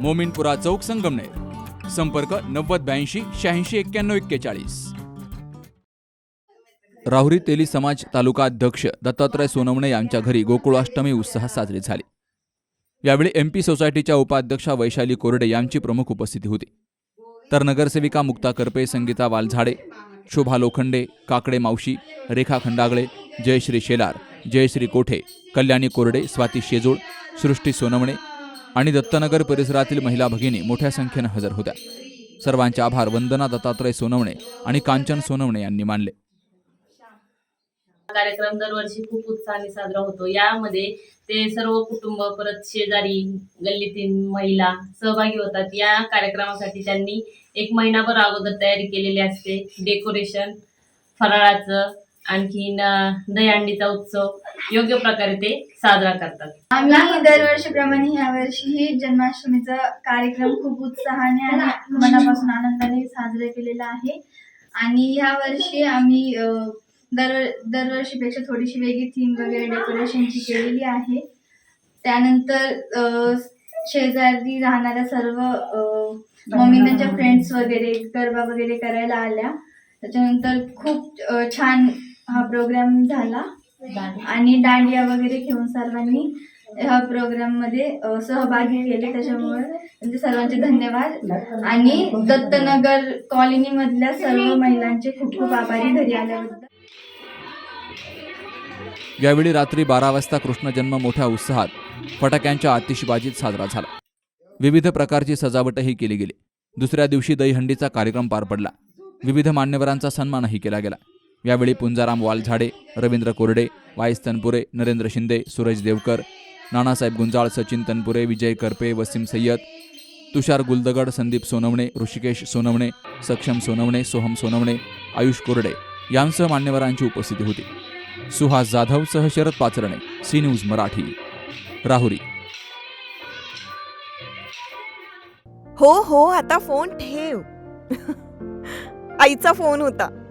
मोमिनपुरा चौक संगमनेर. संपर्क नव्वद ब्याऐंशी शहाऐंशी एक्क्याण्णव एक्केचाळीस. राहुरी तेली समाज तालुका अध्यक्ष दत्तात्रय सोनवणे यांच्या घरी गोकुळाष्टमी उत्साहात साजरी झाली. यावेळी एम पी सोसायटीच्या उपाध्यक्षा वैशाली कोरडे यांची प्रमुख उपस्थिती होती. तर नगरसेविका मुक्ता करपे संगीता वालझाडे शोभा लोखंडे काकडे मावशी रेखा खंडागळे जयश्री शेलार जयश्री कोठे कल्याणी कोरडे स्वाती शेजूळ सृष्टी सोनवणे आणि दत्तनगर परिसरातील महिला भगिनी मोठ्या संख्येनं हजर होत्या. सर्वांचे आभार वंदना दत्तात्रय सोनवणे आणि कांचन सोनवणे यांनी मानले. कार्यक्रम दरवर्षी खूप उत्साहाने साजरा होतो. यामध्ये ते सर्व कुटुंब परत शेजारी गल्लीतील महिला सहभागी होतात. या कार्यक्रमासाठी त्यांनी एक महिनाभर अगोदर तयारी केलेली असते. डेकोरेशन फराळाचं आणखीन दहीहंडीचा उत्सव योग्य प्रकारे ते साजरा करतात. आम्ही दरवर्षीप्रमाणे ह्या वर्षीही जन्माष्टमीचा कार्यक्रम खूप उत्साहाने आणि मनापासून आनंदाने साजरा केलेला आहे. आणि ह्या वर्षी आम्ही दर दरवर्षीपेक्षा थोडीशी वेगळी थीम वगैरे डेकोरेशनची केलेली आहे. त्यानंतर शेजारी राहणाऱ्या सर्व मम्मींच्या फ्रेंड्स वगैरे गरबा वगैरे करायला आल्या. त्याच्यानंतर खूप छान हा प्रोग्राम झाला. आणि दांडिया वगैरे घेऊन सर्वांनी ह्या प्रोग्राममध्ये सहभागी केले. त्याच्यामुळे म्हणजे सर्वांचे धन्यवाद. आणि दत्तनगर कॉलनी मधल्या सर्व महिलांचे खूप खूप आभारी घरी आल्याबद्दल. यावेळी रात्री बारा वाजता कृष्ण जन्म मोठ्या उत्साहात फटाक्यांच्या आतिषबाजीत साजरा झाला. विविध प्रकारची सजावटही केली गेली. दुसऱ्या दिवशी दहीहंडीचा कार्यक्रम पार पडला. विविध मान्यवरांचा सन्मानही केला गेला. यावेळी पुंजाराम वालझाडे रवींद्र कोरडे वाईस तनपुरे नरेंद्र शिंदे सूरज देवकर नानासाहेब गुंजाळ सचिन तनपुरे विजय करपे वसीम सय्यद तुषार गुलदगड संदीप सोनवणे ऋषिकेश सोनवणे सक्षम सोनवणे सोहम सोनवणे आयुष कोरडे यांसह मान्यवरांची उपस्थिती होती. सुहास जाधव सह शरद पाचरणे सी न्यूज मराठी. राहुरी. हो हो आता फोन ठेव. आईचा फोन होता.